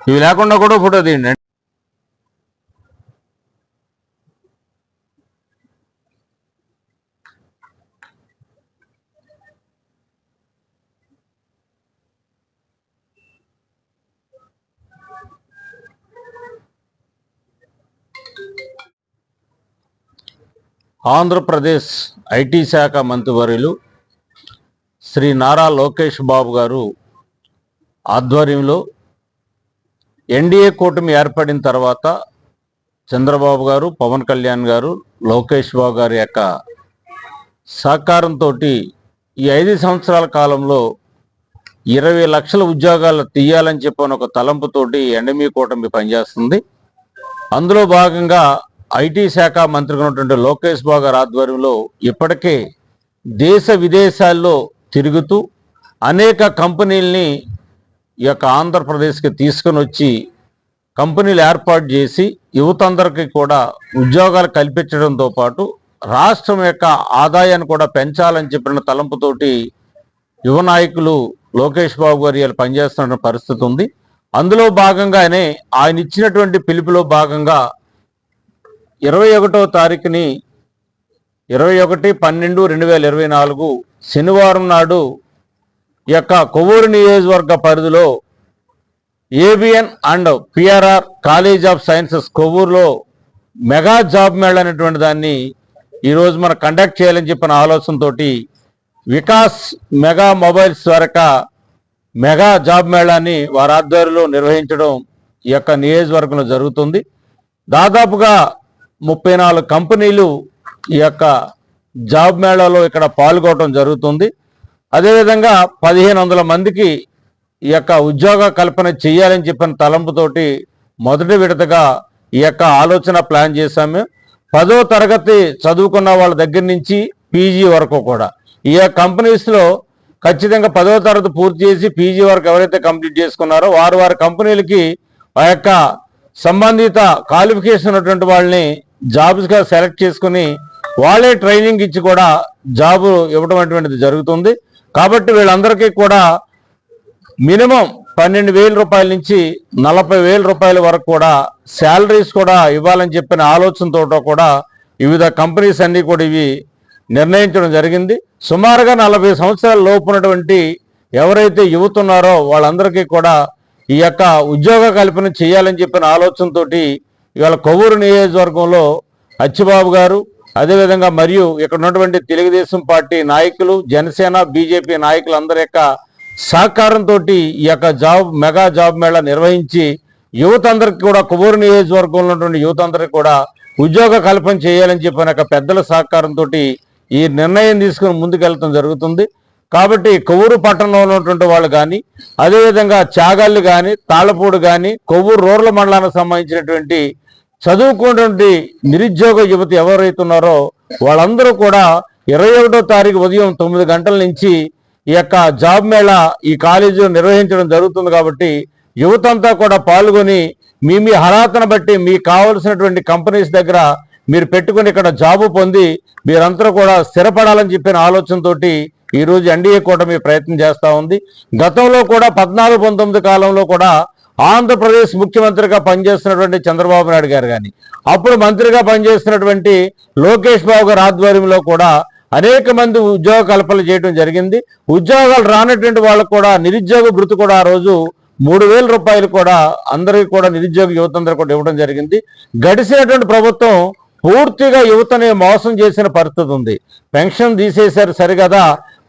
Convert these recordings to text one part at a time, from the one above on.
ఇవి లేకుండా కూడా ఫోటో తీయండి. ఆంధ్రప్రదేశ్ ఐటీ శాఖ మంత్రివర్యులు శ్రీ నారా లోకేష్ బాబు గారు ఆధ్వర్యంలో ఎన్డీఏ కూటమి ఏర్పడిన తర్వాత చంద్రబాబు గారు పవన్ కళ్యాణ్ గారు లోకేష్ బాబు గారి యొక్క సహకారంతో ఈ ఐదు సంవత్సరాల కాలంలో ఇరవై లక్షల ఉద్యోగాలు తీయాలని చెప్పిన ఒక తలంపుతోటి ఎండమీ కూటమి పనిచేస్తుంది. అందులో భాగంగా ఐటీ శాఖ మంత్రిగా ఉన్నటువంటి లోకేష్ బాబు గారి ఆధ్వర్యంలో ఇప్పటికే దేశ విదేశాల్లో తిరుగుతూ అనేక కంపెనీల్ని ఈ యొక్క ఆంధ్రప్రదేశ్కి తీసుకొని వచ్చి కంపెనీలు ఏర్పాటు చేసి యువత అందరికీ కూడా ఉద్యోగాలు కల్పించడంతో పాటు రాష్ట్రం యొక్క ఆదాయాన్ని కూడా పెంచాలని చెప్పిన తలంపుతోటి యువ నాయకులు లోకేష్ బాబు గారు ఇలా పనిచేస్తున్న పరిస్థితి ఉంది. అందులో భాగంగానే ఆయన ఇచ్చినటువంటి పిలుపులో భాగంగా ఇరవై ఒకటో తారీఖుని ఇరవై ఒకటి పన్నెండు రెండు వేల ఇరవై నాలుగు శనివారం నాడు ఈ యొక్క కొవ్వూరు నియోజకవర్గ పరిధిలో ABN and PRR college of sciences కొవ్వూరులో mega job mela అనేటువంటి దాన్ని ఈరోజు మనం కండక్ట్ చేయాలని చెప్పిన ఆలోచనతో వికాస్ మెగా మొబైల్స్ ద్వారా మెగా జాబ్ మేళాన్ని వారి ఆధ్వర్యంలో నిర్వహించడం ఈ యొక్క నియోజకవర్గంలో జరుగుతుంది. దాదాపుగా ముప్పై నాలుగు కంపెనీలు ఈ యొక్క జాబ్ మేళాలో ఇక్కడ పాల్గొనడం జరుగుతుంది. అదేవిధంగా పదిహేను వందల మందికి ఈ యొక్క ఉద్యోగ కల్పన చేయాలని చెప్పిన తలంపుతోటి మొదటి విడతగా ఈ యొక్క ఆలోచన ప్లాన్ చేశాము పదో తరగతి చదువుకున్న వాళ్ళ దగ్గర నుంచి పీజీ వరకు కూడా. ఈ యొక్క కంపెనీస్లో ఖచ్చితంగా పదో తరగతి పూర్తి చేసి పీజీ వరకు ఎవరైతే కంప్లీట్ చేసుకున్నారో వారు వారి కంపెనీలకి ఆ యొక్క సంబంధిత క్వాలిఫికేషన్ ఉన్నటువంటి వాళ్ళని జాబ్స్గా సెలెక్ట్ చేసుకుని వాళ్ళే ట్రైనింగ్ ఇచ్చి కూడా జాబ్ ఇవ్వడం అటువంటిది జరుగుతుంది. కాబట్టి వీళ్ళందరికీ కూడా మినిమం పన్నెండు వేల రూపాయల నుంచి నలభై వేల రూపాయల వరకు కూడా శాలరీస్ కూడా ఇవ్వాలని చెప్పిన ఆలోచనతో కూడా వివిధ కంపెనీస్ అన్నీ కూడా ఇవి నిర్ణయించడం జరిగింది. సుమారుగా నలభై సంవత్సరాల లోపు ఉన్నటువంటి ఎవరైతే యువత ఉన్నారో వాళ్ళందరికీ కూడా ఈ యొక్క ఉద్యోగ కల్పన చేయాలని చెప్పిన ఆలోచనతోటి ఇవాళ కొవ్వూరు నియోజకవర్గంలో అచ్చిబాబు గారు అదేవిధంగా మరియు ఇక్కడ ఉన్నటువంటి తెలుగుదేశం పార్టీ నాయకులు జనసేన బీజేపీ నాయకులందరి యొక్క సహకారంతో ఈ యొక్క జాబ్ మెగా జాబ్ మేళా నిర్వహించి యువత అందరికి కూడా కొవ్వూరు నియోజకవర్గంలో ఉన్నటువంటి యువత అందరికి కూడా ఉద్యోగ కల్పన చేయాలని చెప్పిన పెద్దల సహకారంతో ఈ నిర్ణయం తీసుకుని ముందుకెళ్ళటం జరుగుతుంది. కాబట్టి కొవ్వూరు పట్టణంలో ఉన్నటువంటి వాళ్ళు కానీ అదేవిధంగా చాగళ్ళు కానీ తాళపూడు కానీ కొవ్వూరు రూరల్ మండలానికి సంబంధించినటువంటి చదువుకున్నటువంటి నిరుద్యోగ యువత ఎవరైతే ఉన్నారో వాళ్ళందరూ కూడా ఇరవై ఒకటో తారీఖు ఉదయం తొమ్మిది గంటల నుంచి ఈ యొక్క జాబ్ మేళా ఈ కాలేజీలో నిర్వహించడం జరుగుతుంది కాబట్టి యువత అంతా కూడా పాల్గొని మీ మీ అర్హతను బట్టి మీకు కావలసినటువంటి కంపెనీస్ దగ్గర మీరు పెట్టుకుని ఇక్కడ జాబు పొంది మీరంతా కూడా స్థిరపడాలని చెప్పిన ఆలోచనతోటి ఈరోజు ఎన్డీఏ ఎన్డీఏ కూటమి ప్రయత్నం చేస్తూ ఉంది. గతంలో కూడా పద్నాలుగు పంతొమ్మిది కాలంలో కూడా ఆంధ్రప్రదేశ్ ముఖ్యమంత్రిగా పనిచేస్తున్నటువంటి చంద్రబాబు నాయుడు గారు కానీ అప్పుడు మంత్రిగా పనిచేస్తున్నటువంటి లోకేష్ బాబు గారి ఆధ్వర్యంలో కూడా అనేక మంది ఉద్యోగ కల్పనలు చేయడం జరిగింది. ఉద్యోగాలు రానటువంటి వాళ్ళకు కూడా నిరుద్యోగ భృతి కూడా ఆ రోజు మూడు వేల రూపాయలు కూడా అందరికీ కూడా నిరుద్యోగ యువతందరూ కూడా ఇవ్వడం జరిగింది. గడిచినటువంటి ప్రభుత్వం పూర్తిగా యువతని మోసం చేసిన పరిస్థితి ఉంది. పెన్షన్ తీసేశారు సరిగదా.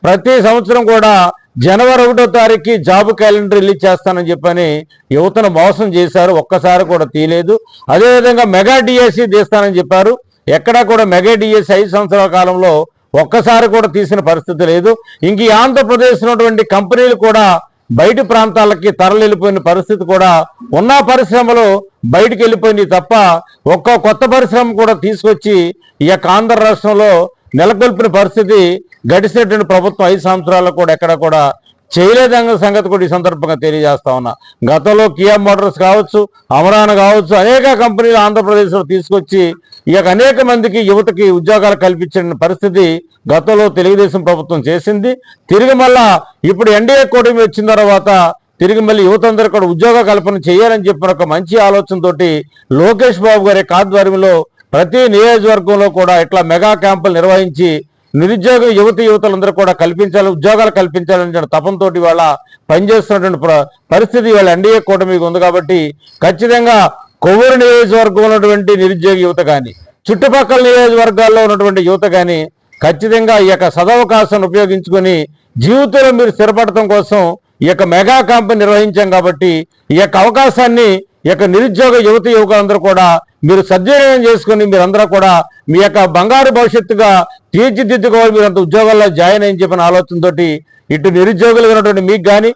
ప్రతి సంవత్సరం కూడా జనవరి ఒకటో తారీఖుకి జాబ్ క్యాలెండర్ రిలీజ్ చేస్తానని చెప్పని యువతను మోసం చేశారు. ఒక్కసారి కూడా తీయలేదు. అదేవిధంగా మెగా డిఎస్సి తీస్తానని చెప్పారు. ఎక్కడా కూడా మెగా డిఎస్సి ఐదు సంవత్సరాల కాలంలో ఒక్కసారి కూడా తీసిన పరిస్థితి లేదు. ఇంక ఈ ఆంధ్రప్రదేశ్ ఉన్నటువంటి కంపెనీలు కూడా బయట ప్రాంతాలకి తరలిపోయిన పరిస్థితి కూడా ఉన్న పరిశ్రమలు బయటికి వెళ్ళిపోయినాయి తప్ప ఒక్క కొత్త పరిశ్రమ కూడా తీసుకొచ్చి ఈ యొక్క ఆంధ్ర రాష్ట్రంలో నెలకొల్పిన పరిస్థితి గడిచినటువంటి ప్రభుత్వం ఐదు సంవత్సరాల్లో కూడా ఎక్కడ కూడా చేయలేదన్న సంగతి కూడా ఈ సందర్భంగా తెలియజేస్తా ఉన్నా. గతంలో కియా మోటార్స్ కావచ్చు అమరాన్ కావచ్చు అనేక కంపెనీలు ఆంధ్రప్రదేశ్లో తీసుకొచ్చి ఇక అనేక మందికి యువతకి ఉద్యోగాలు కల్పించిన పరిస్థితి గతంలో తెలుగుదేశం ప్రభుత్వం చేసింది. తిరిగి మళ్ళా ఇప్పుడు ఎన్డీఏ కూటమి వచ్చిన తర్వాత తిరిగి మళ్ళీ యువత అందరూ కూడా ఉద్యోగ కల్పన చేయాలని చెప్పిన ఒక మంచి ఆలోచనతోటి లోకేష్ బాబు గారి ఆధ్వర్యంలో ప్రతి నియోజకవర్గంలో కూడా ఇట్లా మెగా క్యాంపులు నిర్వహించి నిరుద్యోగ యువతి యువతలందరూ కూడా కల్పించాలి ఉద్యోగాలు కల్పించాలనే తపంతోటి వాళ్ళ పనిచేస్తున్నటువంటి పరిస్థితి వాళ్ళ ఎన్డీఏ కూటమికి ఉంది కాబట్టి ఖచ్చితంగా కొవ్వూరు నియోజకవర్గం ఉన్నటువంటి నిరుద్యోగ యువత కానీ చుట్టుపక్కల నియోజకవర్గాల్లో ఉన్నటువంటి యువత కానీ ఖచ్చితంగా ఈ యొక్క సదవకాశాన్ని ఉపయోగించుకొని జీవితంలో మీరు స్థిరపడటం కోసం ఈ యొక్క మెగా క్యాంప్ నిర్వహించాం కాబట్టి ఈ యొక్క అవకాశాన్ని ఈ యొక్క నిరుద్యోగ యువత యువకులందరూ కూడా మీరు సద్వినియోగం చేసుకుని మీరందరూ కూడా మీ యొక్క బంగారు భవిష్యత్తుగా తీర్చిదిద్దుకోవాలి అంత ఉద్యోగాల్లో జాయిన్ అని చెప్పిన ఆలోచనతో ఇటు నిరుద్యోగులు ఉన్నటువంటి మీకు కానీ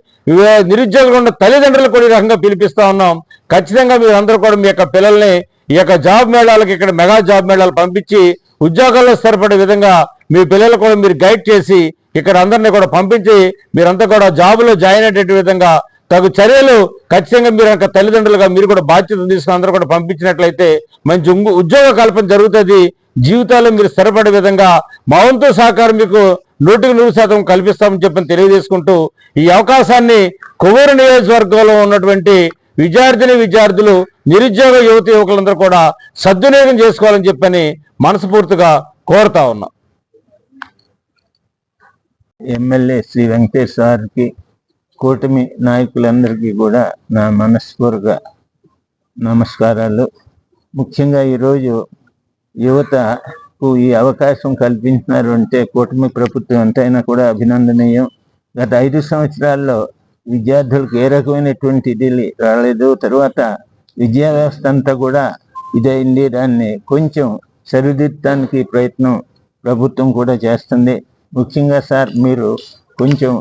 నిరుద్యోగులు ఉన్న తల్లిదండ్రులు కూడా ఈ రకంగా పిలిపిస్తా ఉన్నాం. ఖచ్చితంగా మీరందరూ కూడా మీ యొక్క పిల్లల్ని ఈ యొక్క జాబ్ మేళాలకు ఇక్కడ మెగా జాబ్ మేళాలు పంపించి ఉద్యోగాల్లో స్థిరపడే విధంగా మీ పిల్లలు కూడా మీరు గైడ్ చేసి ఇక్కడ అందరినీ కూడా పంపించి మీరంతా కూడా జాబులో జాయిన్ అయ్యేట విధంగా తగు చర్యలు ఖచ్చితంగా మీరు యొక్క తల్లిదండ్రులుగా మీరు కూడా బాధ్యత తీసుకుని అందరూ కూడా పంపించినట్లయితే మంచి ఉద్యోగ కల్పన జరుగుతుంది. జీవితాల్లో మీరు స్థిరపడే విధంగా మా వంతు సహకారం మీకు నూటికి నూరు శాతం కల్పిస్తామని చెప్పని తెలియజేసుకుంటూ ఈ అవకాశాన్ని కొవ్వూరు నియోజకవర్గంలో ఉన్నటువంటి విద్యార్థిని విద్యార్థులు నిరుద్యోగ యువతి యువకులందరూ కూడా సద్వినియోగం చేసుకోవాలని చెప్పని మనస్ఫూర్తిగా కోరుతా ఉన్నాం. ఎమ్మెల్యే శ్రీ వెంకటేష్ సార్కి కూటమి నాయకులందరికీ కూడా నా మనస్ఫూర్తిగా నమస్కారాలు. ముఖ్యంగా ఈరోజు యువతకు ఈ అవకాశం కల్పించినారు అంటే కూటమి ప్రభుత్వం ఎంతైనా కూడా అభినందనీయం. గత ఐదు సంవత్సరాల్లో విద్యార్థులకు ఏ రకమైనటువంటి ఇది రాలేదు. తర్వాత విద్యా వ్యవస్థ అంతా కూడా ఇదైంది. దాన్ని కొంచెం సరిదిద్దడానికి ప్రయత్నం ప్రభుత్వం కూడా చేస్తుంది. ముఖ్యంగా సార్ మీరు కొంచెం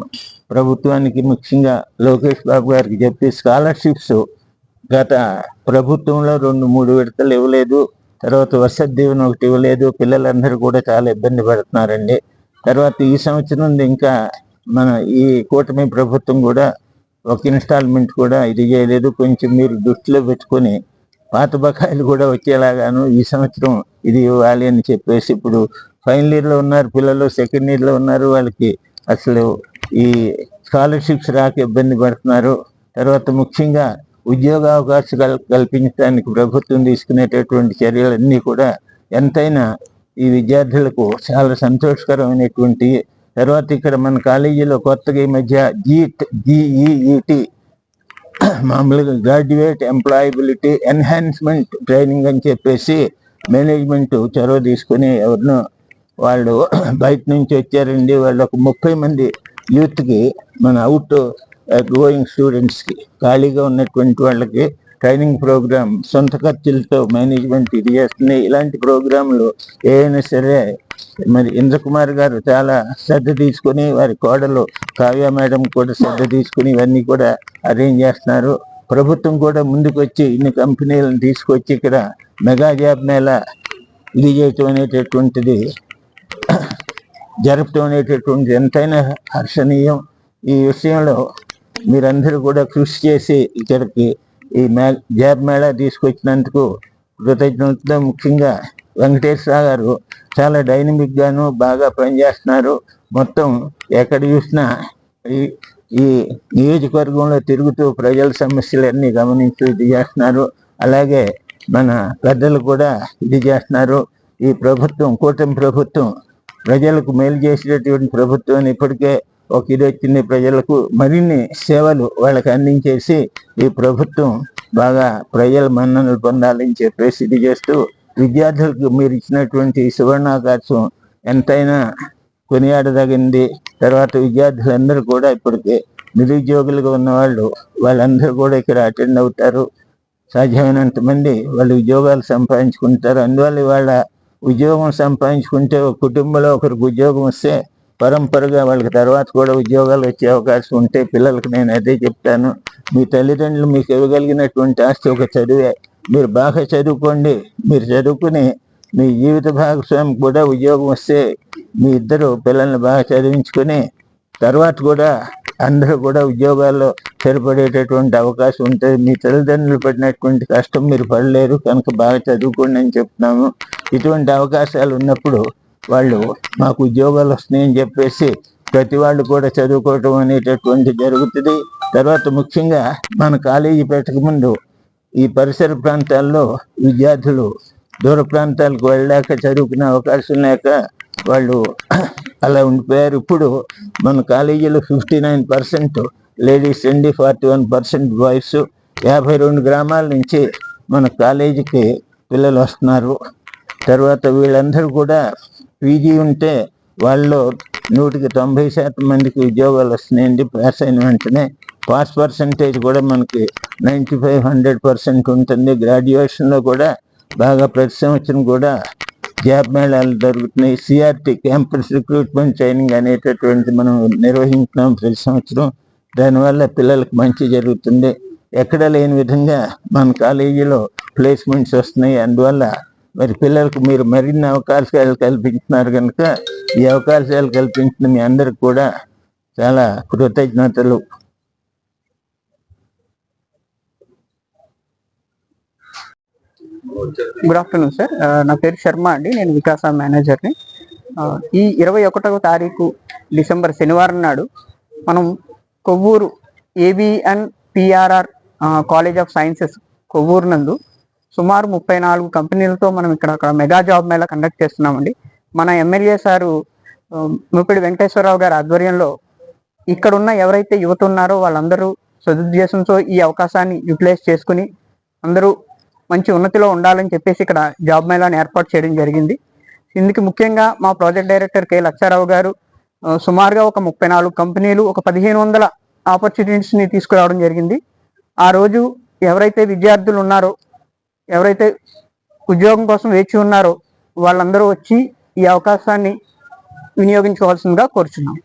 ప్రభుత్వానికి ముఖ్యంగా లోకేష్ బాబు గారికి చెప్పి స్కాలర్షిప్స్ గత ప్రభుత్వంలో రెండు మూడు విడతలు ఇవ్వలేదు. తర్వాత వర్ష దీవెన ఒకటి ఇవ్వలేదు. పిల్లలందరూ కూడా చాలా ఇబ్బంది పడుతున్నారండి. తర్వాత ఈ సంవత్సరం నుండి ఇంకా మన ఈ కూటమి ప్రభుత్వం కూడా ఒక ఇన్స్టాల్మెంట్ కూడా ఇది చేయలేదు. కొంచెం మీరు దృష్టిలో పెట్టుకొని పాత బకాయిలు కూడా వచ్చేలాగాను ఈ సంవత్సరం ఇది ఇవ్వాలి అని చెప్పేసి ఇప్పుడు ఫైనల్ ఇయర్లో ఉన్నారు పిల్లలు సెకండ్ ఇయర్లో ఉన్నారు వాళ్ళకి అసలు ఈ స్కాలర్షిప్స్ రాక ఇబ్బంది పడుతున్నారు. తర్వాత ముఖ్యంగా ఉద్యోగావకాశాలు కల్పించడానికి ప్రభుత్వం తీసుకునేటటువంటి చర్యలన్నీ కూడా ఎంతైనా ఈ విద్యార్థులకు చాలా సంతోషకరమైనటువంటి తర్వాత ఇక్కడ మన కాలేజీలో కొత్తగా ఈ మధ్య జీట్ జీఈఈటి మామూలుగా గ్రాడ్యుయేట్ ఎంప్లాయబిలిటీ ఎన్హాన్స్మెంట్ ట్రైనింగ్ అని చెప్పేసి మేనేజ్మెంట్ చొరవ తీసుకుని ఎవరినో వాళ్ళు బయట నుంచి వచ్చారండి. వాళ్ళు ఒక ముప్పై మంది యూత్కి మన అవుట్ గోయింగ్ స్టూడెంట్స్కి ఖాళీగా ఉన్నటువంటి వాళ్ళకి ట్రైనింగ్ ప్రోగ్రామ్ సొంత ఖర్చులతో మేనేజ్మెంట్ ఇది చేస్తుంది ఇలాంటి ప్రోగ్రాంలు ఏవైనా సరే మరి ఇంద్రకుమార్ గారు చాలా శ్రద్ధ తీసుకుని వారి కోడలు కావ్య మేడం కూడా శ్రద్ధ తీసుకుని ఇవన్నీ కూడా అరేంజ్ చేస్తున్నారు. ప్రభుత్వం కూడా ముందుకు వచ్చి ఇన్ని కంపెనీలను తీసుకొచ్చి ఇక్కడ మెగా జాబ్ మేళ ఇది చేయటం అనేటటువంటిది జరపటం అనేటటువంటిది ఎంతైనా హర్షణీయం. ఈ విషయంలో మీరందరూ కూడా కృషి చేసి ఇక్కడికి ఈ మే జాబ్ మేళా తీసుకొచ్చినందుకు కృతజ్ఞతలు. ముఖ్యంగా వెంకటేశ్వర గారు చాలా డైనమిక్ గాను బాగా పనిచేస్తున్నారు. మొత్తం ఎక్కడ చూసినా ఈ ఈ నియోజకవర్గంలో తిరుగుతూ ప్రజల సమస్యలన్నీ గమనించి ఇది చేస్తున్నారు. అలాగే మన పెద్దలు కూడా ఇది చేస్తున్నారు. ఈ ప్రభుత్వం కూటమి ప్రభుత్వం ప్రజలకు మేలు చేసేటటువంటి ప్రభుత్వం ఇప్పటికే ఒక ఇది వచ్చింది ప్రజలకు మరిన్ని సేవలు వాళ్ళకి అందించేసి ఈ ప్రభుత్వం బాగా ప్రజల మన్ననలు పొందాలని చెప్పేసి ఇది చేస్తూ విద్యార్థులకు మీరు ఇచ్చినటువంటి సువర్ణాకాశం ఎంతైనా కొనియాడదగింది. తర్వాత విద్యార్థులందరూ కూడా ఇప్పటికే నిరుద్యోగులుగా ఉన్నవాళ్ళు వాళ్ళందరూ కూడా ఇక్కడ అటెండ్ అవుతారు. సాధ్యమైనంత మంది వాళ్ళు ఉద్యోగాలు సంపాదించుకుంటారు. అందువల్ల వాళ్ళ ఉద్యోగం సంపాదించుకుంటే ఒక కుటుంబంలో ఒకరికి ఉద్యోగం వస్తే పరంపరగా వాళ్ళకి తర్వాత కూడా ఉద్యోగాలు వచ్చే అవకాశం ఉంటే పిల్లలకు నేను అదే చెప్తాను. మీ తల్లిదండ్రులు మీకు ఇవ్వగలిగినటువంటి ఆస్తి ఒక చదివే. మీరు బాగా చదువుకోండి. మీరు చదువుకుని మీ జీవిత భాగస్వామి కూడా ఉద్యోగం వస్తే మీ ఇద్దరు పిల్లల్ని బాగా చదివించుకొని తర్వాత కూడా అందరూ కూడా ఉద్యోగాల్లో స్థిరపడేటటువంటి అవకాశం ఉంటుంది మీ తల్లిదండ్రులు పడినటువంటి కష్టం మీరు పడలేరు. కనుక బాగా చదువుకోండి అని చెప్తున్నాము. ఇటువంటి అవకాశాలు ఉన్నప్పుడు వాళ్ళు మాకు ఉద్యోగాలు వస్తున్నాయని చెప్పేసి ప్రతి వాళ్ళు కూడా చదువుకోవటం అనేటటువంటి జరుగుతుంది. తర్వాత ముఖ్యంగా మన కాలేజీ పెట్టక ముందు ఈ పరిసర ప్రాంతాల్లో విద్యార్థులు దూర ప్రాంతాలకు వెళ్ళాక చదువుకునే అవకాశం లేక వాళ్ళు అలా ఉండిపోయారు. ఇప్పుడు మన కాలేజీలో ఫిఫ్టీ నైన్ పర్సెంట్ లేడీస్ అండి ఫార్టీ వన్ పర్సెంట్ బాయ్స్. యాభై రెండు గ్రామాల నుంచి మన కాలేజీకి పిల్లలు వస్తున్నారు. తర్వాత వీళ్ళందరూ కూడా పీజీ ఉంటే వాళ్ళు నూటికి తొంభై శాతం మందికి ఉద్యోగాలు వస్తున్నాయండి. పాస్ అయిన వెంటనే పాస్ పర్సంటేజ్ కూడా మనకి నైంటీ ఫైవ్ హండ్రెడ్ పర్సెంట్ ఉంటుంది. గ్రాడ్యుయేషన్లో కూడా బాగా ప్రతి సంవత్సరం కూడా జాబ్ మేళాలు జరుగుతున్నాయి. సిఆర్టీ క్యాంపస్ రిక్రూట్మెంట్ ట్రైనింగ్ అనేటటువంటి మనం నిర్వహించున్నాం ప్రతి సంవత్సరం. దానివల్ల పిల్లలకు మంచి జరుగుతుంది. ఎక్కడ లేని విధంగా మన కాలేజీలో ప్లేస్మెంట్స్ వస్తున్నాయి. అందువల్ల మరి పిల్లలకు మీరు మరిన్ని అవకాశాలు కల్పించినారు కనుక ఈ అవకాశాలు కల్పించిన మీ అందరికి కూడా చాలా కృతజ్ఞతలు. గుడ్ ఆఫ్టర్నూన్ సార్ నా పేరు శర్మ అండి. నేను వికాస మేనేజర్ని. Uh, ఈ ఇరవై ఒకటవ తారీఖు డిసెంబర్ శనివారం నాడు మనం Kovvur ABN PRR college of sciences Kovvur నందు సుమారు ముప్పై నాలుగు కంపెనీలతో మనం ఇక్కడ అక్కడ మెగా జాబ్ మేళా కండక్ట్ చేస్తున్నామండి. మన ఎమ్మెల్యే సారు ముప్పిడి వెంకటేశ్వరరావు గారి ఆధ్వర్యంలో ఇక్కడున్న ఎవరైతే యువత ఉన్నారో వాళ్ళందరూ సదుద్దేశంతో ఈ అవకాశాన్ని యూటిలైజ్ చేసుకుని అందరూ మంచి ఉన్నతిలో ఉండాలని చెప్పేసి ఇక్కడ జాబ్ మేళాను ఏర్పాటు చేయడం జరిగింది. ఇందుకు ముఖ్యంగా మా ప్రాజెక్ట్ డైరెక్టర్ కె. లక్షారావు గారు సుమారుగా ఒక ముప్పై నాలుగు కంపెనీలు ఒక పదిహేను వందల ఆపర్చునిటీస్ని తీసుకురావడం జరిగింది. ఆ రోజు ఎవరైతే విద్యార్థులు ఉన్నారో ఎవరైతే ఉద్యోగం కోసం వేచి ఉన్నారో వాళ్ళందరూ వచ్చి ఈ అవకాశాన్ని వినియోగించుకోవాల్సిందిగా కోరుచున్నాం.